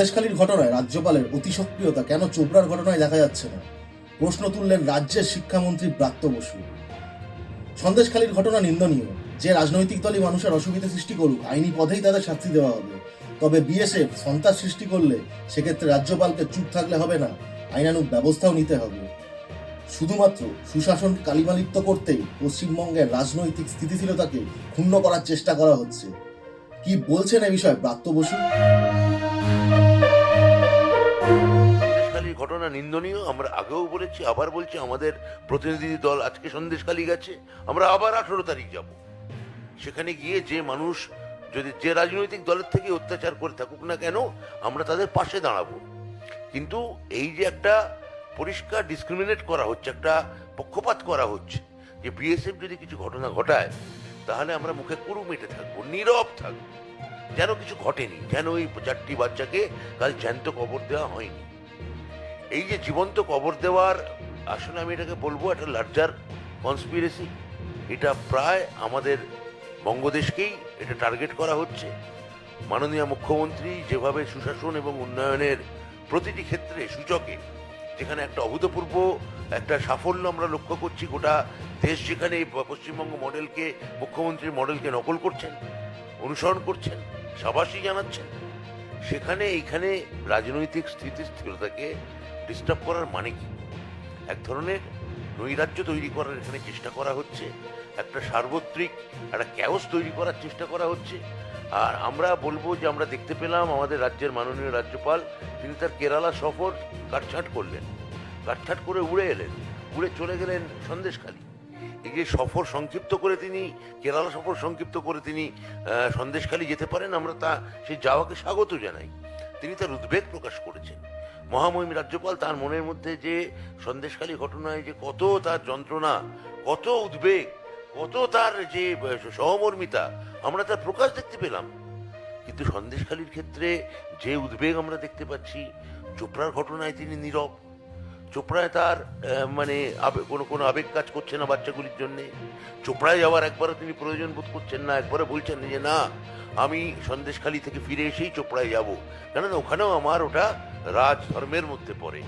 সন্দেশখালীর ঘটনায় রাজ্যপালের অতিসক্রিয়তা কেন চোপড়ার ঘটনায় দেখা যাচ্ছে না? প্রশ্ন তুললেন রাজ্যের শিক্ষামন্ত্রী ব্রাত্য বসু। সন্দেশখালীর ঘটনা নিন্দনীয়। যে রাজনৈতিক দলই মানুষের অসুবিধা সৃষ্টি করুক, আইনি পথেই তাদের শাস্তি দেওয়া হবে। তবে বিএসএফ সন্ত্রাস সৃষ্টি করলে সেক্ষেত্রে রাজ্যপালকে চুপ থাকলে হবে না, আইনানুগ ব্যবস্থাও নিতে হবে। শুধুমাত্র সুশাসন কালিমালিপ্ত করতেই পশ্চিমবঙ্গের রাজনৈতিক স্থিতিশীলতাকে ক্ষুণ্ণ করার চেষ্টা করা হচ্ছে। কি বলছেন এ বিষয়ে ব্রাত্য বসু? ঘটনা নিন্দনীয়, আমরা আগেও বলেছি, আবার বলছি, আমাদের প্রতিনিধি দল আজকে সন্দেশখালী গেছে, আমরা আবার আঠেরো তারিখ যাব। সেখানে গিয়ে যে মানুষ, যদি যে রাজনৈতিক দলের থেকে অত্যাচার করে থাকুক না কেন, আমরা তাদের পাশে দাঁড়াবো। কিন্তু এই যে একটা পরিষ্কার ডিসক্রিমিনেট করা হচ্ছে, একটা পক্ষপাত করা হচ্ছে, যে বিএসএফ যদি কিছু ঘটনা ঘটায়, তাহলে আমরা মুখে কুরু মেটে থাকব, নীরব থাকব। যেন কিছু ঘটেনি, যেন ওই চারটি বাচ্চাকে কাল জ্যান্ত কবর দেওয়া হয়নি। এই যে জীবন্ত কবর দেওয়ার আসলে আমি এটাকে বলব একটা লার্জার কনস্পিরেসি এটা প্রায় আমাদের বঙ্গদেশকেই এটা টার্গেট করা হচ্ছে। মাননীয় মুখ্যমন্ত্রী যেভাবে সুশাসন এবং উন্নয়নের প্রতিটি ক্ষেত্রে সূচকে, যেখানে একটা অভূতপূর্ব একটা সাফল্য আমরা লক্ষ্য করছি, গোটা দেশ যেখানে এই পশ্চিমবঙ্গ মডেলকে মুখ্যমন্ত্রীর মডেলকে নকল করছেন, অনুসরণ করছেন সাবাসী জানাচ্ছেন, সেখানে এইখানে রাজনৈতিক স্থিতিস্থিরতাকে ডিস্টার্ব করার মানে কি? এক ধরনের নৈরাজ্য তৈরি করার এখানে চেষ্টা করা হচ্ছে, একটা সার্বত্রিক, একটা ক্যাওস তৈরি করার চেষ্টা করা হচ্ছে। আর আমরা বলব যে আমরা দেখতে পেলাম আমাদের রাজ্যের মাননীয় রাজ্যপাল, তিনি তার কেরালা সফর কাটছাঁট করলেন, কাটছাঁট করে উড়ে এলেন, উড়ে চলে গেলেন সন্দেশখালী। এই যে সফর সংক্ষিপ্ত করে তিনি, কেরালা সফর সংক্ষিপ্ত করে তিনি সন্দেশখালী যেতে পারেন, আমরা তা, সেই যাওয়াকে স্বাগত জানাই। তিনি তার উদ্বেগ প্রকাশ করেছেন। মহামহিম রাজ্যপাল তার মনের মধ্যে যে সন্দেশখালী ঘটনায় যে কত তার যন্ত্রণা, কত উদ্বেগ, কত তার যে সহমর্মিতা, আমরা তার প্রকাশ দেখতে পেলাম। কিন্তু সন্দেশখালীর ক্ষেত্রে যে উদ্বেগ আমরা দেখতে পাচ্ছি, চোপড়ার ঘটনায় তিনি নীরব। চোপড়ায় তার মানে কোনো কোনো আবেগ কাজ করছে না বাচ্চাগুলির জন্যে। চোপড়ায় যাওয়ার একবারও তিনি প্রয়োজন বোধ করছেন না, একবারও বলছেন যে, না, আমি সন্দেশখালী থেকে ফিরে এসেই চোপড়ায় যাব। কেননা ওখানেও আমার ওটা রাজ ধর্মের মধ্যে পড়ে।